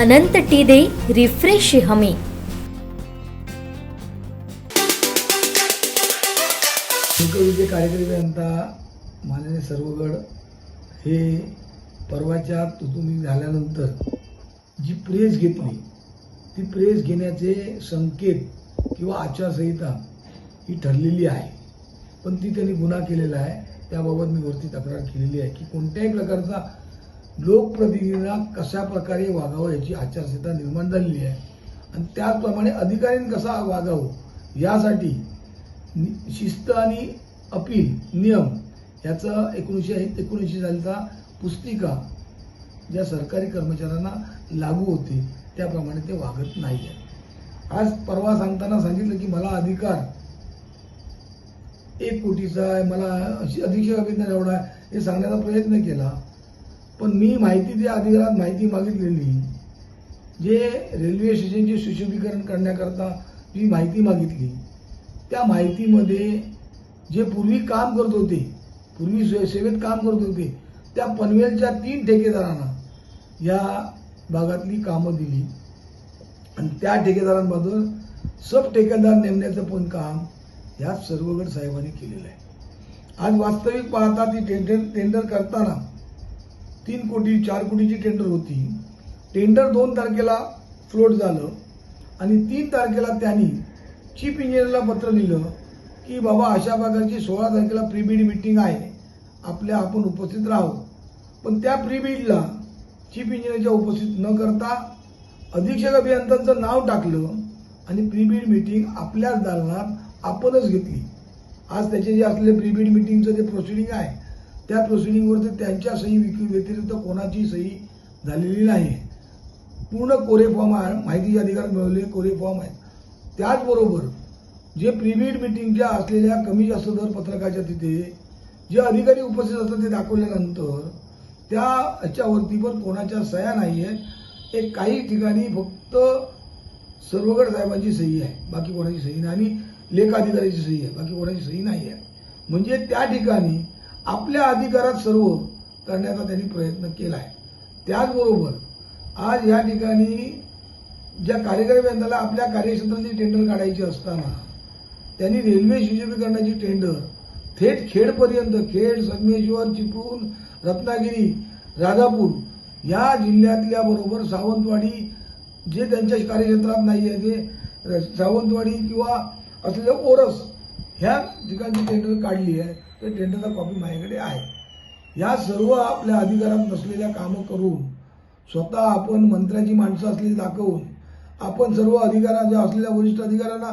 अनंत T दे refresh हमी. लोकविद्य कार्यक्रम यांचा माननीय सर्वगड हे परवाच्या तुतुमी झाल्यानंतर जी प्रेस घेतली ती प्रेस घेण्याचे संकेत किंवा आचारसंहिता ही ठरलेली आहे. पण ती त्यांनी गुन्हा केलेला आहे. त्याबाबत मी वरती तक्रार केलेली आहे की कोणत्याही प्रकारचा लोकप्रतिनिधींना कशा प्रकारे वागावं याची आचारसंहिता निर्माण झालेली आहे. आणि त्याचप्रमाणे अधिकाऱ्यांनी कसा वागावं यासाठी शिस्त आणि अपील नियम याचं एकोणीसशे एकोणीसशे सालचा पुस्तिका ज्या सरकारी कर्मचाऱ्यांना लागू होते त्याप्रमाणे ते वागत नाही आहे आज परवा सांगताना सांगितलं की मला अधिकार एक कोटीचा आहे मला अशी अधीक्षक अभिनंदन एवढा आहे. हे सांगण्याचा प्रयत्न केला. पण मी माहिती त्या अधिकारात माहिती मागितलेली. जे रेल्वे स्टेशनचे सुशोभीकरण करण्याकरता जी माहिती मागितली. त्या माहितीमध्ये जे पूर्वी काम करत होते पूर्वी से- सेवेत काम करत होते त्या पनवेलच्या तीन ठेकेदारांना या भागातली कामं दिली. आणि त्या ठेकेदारांमधून सब ठेकेदार नेमण्याचं पण काम ह्या सर्वगड साहेबांनी केलेलं आहे. आज वास्तविक पाहता ती टेंडर टेंडर करताना तीन कोटी चार कोटीची टेंडर होती. टेंडर दोन तारखेला फ्लोट झालं आणि तीन तारखेला त्यांनी चीफ इंजिनियरला पत्र लिहिलं की बाबा अशा प्रकारची सोळा तारखेला प्रीबिड मिटिंग आहे. आपल्या आपण उपस्थित राहू. पण त्या प्रीबिडला चीफ इंजिनियरच्या उपस्थित न करता अधीक्षक अभियंत्यांचं नाव टाकलं आणि प्रीबिड मिटिंग आपल्याच दालनात आपणच घेतली. आज त्याचे जे असलेले प्रीबिड मिटिंगचं जे प्रोसिडिंग आहे त्या प्रोसिडिंगवरती त्यांच्या सही विक्री व्यतिरिक्त कोणाची सही झालेली नाही. पूर्ण कोरे फॉर्म आहे माहितीचे अधिकार मिळवले कोरे फॉर्म आहेत. त्याचबरोबर जे प्रीबिड मिटिंगच्या असलेल्या कमी जास्त दर पत्रकाच्या तिथे जे अधिकारी उपस्थित असतात ते दाखवल्यानंतर त्या ह्याच्यावरती पण कोणाच्या सह्या नाही आहेत. एक काही ठिकाणी फक्त सर्वगड साहेबांची सही आहे बाकी कोणाची सही नाही आणि लेखाधिकाऱ्याची सही आहे बाकी कोणाची सही नाही आहे. म्हणजे त्या ठिकाणी आपल्या अधिकारात सर्व करण्याचा त्यांनी प्रयत्न केला आहे त्याचबरोबर आज या ठिकाणी ज्या कार्यक्रम यंत्राला आपल्या कार्यक्षेत्राची टेंडर काढायची असताना त्यांनी रेल्वे सुशोभीकरणाची टेंडर थेट खेडपर्यंत खेड संगमेश्वर चिपळूण रत्नागिरी राजापूर या जिल्ह्यातल्या बरोबर सावंतवाडी जे त्यांच्या कार्यक्षेत्रात नाही आहे ते सावंतवाडी किंवा असलेले ओरस ह्या ठिकाणची टेंडर काढली आहे तर टेंडरचा कॉपी माझ्याकडे आहे. या सर्व आपल्या अधिकारात नसलेल्या कामं करून स्वतः आपण मंत्र्याची माणसं असलेली दाखवून आपण सर्व अधिकारा ज्या असलेल्या वरिष्ठ अधिकाऱ्यांना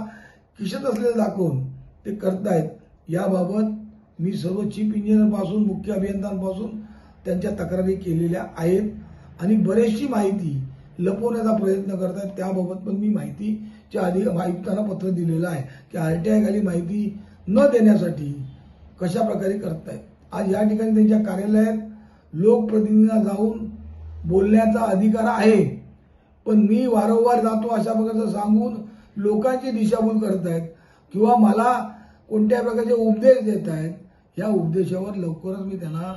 खिशत असलेलं दाखवून ते करतायत. याबाबत मी सर्व चीफ इंजिनियरपासून मुख्य अभियंत्यांपासून त्यांच्या तक्रारी केलेल्या आहेत. आणि बरेचशी माहिती लपवण्याचा प्रयत्न करतात त्याबाबत पण मी माहिती च्या आधी आयुक्तांना पत्र दिलेलं आहे की आर टी आय खाली माहिती न देण्यासाठी कशा प्रकारे करतायत आज या ठिकाणी त्यांच्या कार्यालयात लोकप्रतिनिधींना जाऊन बोलण्याचा अधिकार आहे. पण मी वारंवार जातो अशा प्रकारचं सांगून लोकांची दिशाभूल आहेत किंवा मला कोणत्या प्रकारचे उपदेश देत आहेत या उपदेशावर लवकरच मी त्यांना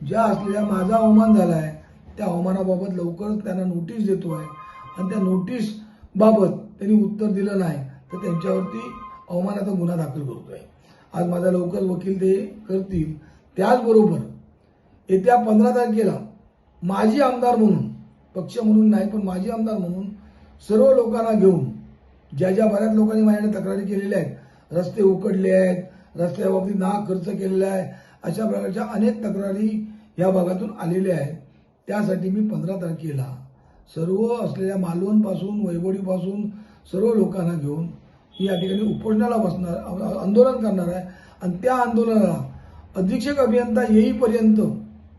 ज्या असलेल्या माझा अवमान झाला आहे त्या अवमानाबाबत लवकरच त्यांना नोटीस देतो आहे आणि त्या नोटीस बाबत त्यांनी उत्तर दिलं नाही तर त्यांच्यावरती अवमानाचा गुन्हा दाखल करतोय. आज माझा लवकर वकील ते करतील. त्याचबरोबर येत्या पंधरा तारखेला माजी आमदार म्हणून पक्ष म्हणून नाही पण माजी आमदार म्हणून सर्व लोकांना घेऊन ज्या ज्या बऱ्याच लोकांनी माझ्याकडे तक्रारी केलेल्या आहेत रस्ते उकडले आहेत रस्त्याबाबतीत ना खर्च केलेला आहे अशा प्रकारच्या अनेक तक्रारी या भागातून आलेल्या आहेत. त्यासाठी मी पंधरा तारखेला सर्व असलेल्या मालवणपासून वैभवडीपासून सर्व लोकांना घेऊन ही या ठिकाणी उपोषणाला बसणार आंदोलन करणार आहे. आणि त्या आंदोलनाला अधीक्षक अभियंता येईपर्यंत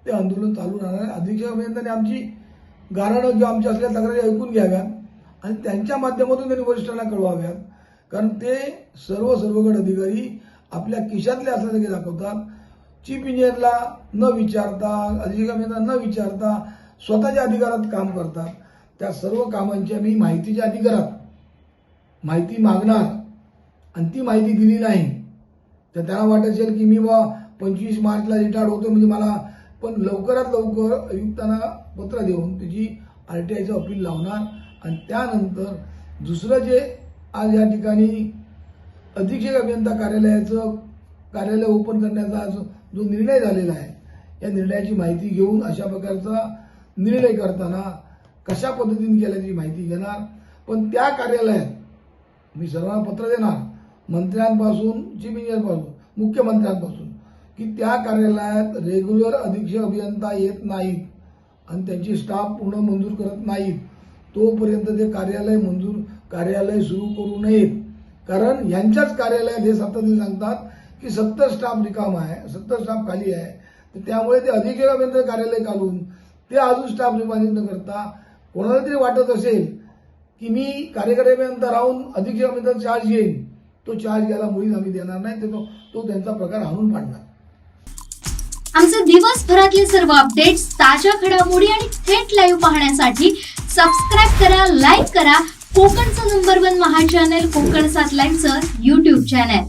ते आंदोलन चालू राहणार आहे. अधीक्षक अभियंत्याने आमची गारणं किंवा आमच्या असलेल्या तक्रारी ऐकून घ्याव्यात आणि त्यांच्या माध्यमातून त्यांनी वरिष्ठांना कळवाव्यात. कारण ते सर्व सर्वगड अधिकारी आपल्या खिशातले असल्यासारखे दाखवतात. चीफ इंजिनियरला न विचारता अधिकाऱ्यांना न विचारता स्वतःच्या अधिकारात काम करतात. त्या सर्व कामांच्या मी माहितीच्या अधिकारात माहिती मागणार. आणि ती माहिती दिली नाही तर त्यांना वाटत असेल की मी बा पंचवीस मार्चला रिटायर्ड होतो म्हणजे मला पण लवकरात लवकर आयुक्तांना पत्र देऊन त्याची आर टी आयचं अपील लावणार. आणि त्यानंतर दुसरं जे आज या ठिकाणी अधीक्षक अभियंता कार्यालयाचं कार्यालय ओपन करण्याचा जो जो निर्णय झालेला आहे या निर्णयाची माहिती घेऊन अशा प्रकारचा निर्णय करताना कशा पद्धतीने केल्याची माहिती घेणार? पण त्या कार्यालयात मी सर्वांना पत्र देणार मंत्र्यांपासून चीफ इंजिनियरपासून मुख्यमंत्र्यांपासून की त्या कार्यालयात रेग्युलर अधीक्षक अभियंता येत नाहीत आणि त्यांची स्टाफ पूर्ण मंजूर करत नाहीत. तोपर्यंत ते कार्यालय मंजूर कार्यालय सुरू करू नयेत. कारण यांच्याच कार्यालयात हे सातत्याने सांगतात की सत्तर स्टाफ रिकामा आहे सत्तर स्टाफ खाली आहे. तर त्यामुळे ते अधीक्षक अभियंता कार्यालय काढून ते अजून स्टाफ रिमांडिंग न करता कोणाला तरी वाटत असेल की मी कार्यकर्त्यापर्यंत राहून अधीक्षकापर्यंत चार्ज घेईन तो चार्ज घ्यायला मुळीच आम्ही देणार नाही तो तो त्यांचा प्रकार हाणून पाडणार. आमचे दिवसभरातले सर्व अपडेट्स ताज्या घडामोडी आणि थेट लाईव्ह पाहण्यासाठी सबस्क्राईब करा लाईक करा. कोकणचं number one Maha channel Kokan सात लाईव्हचं युट्यूब चॅनल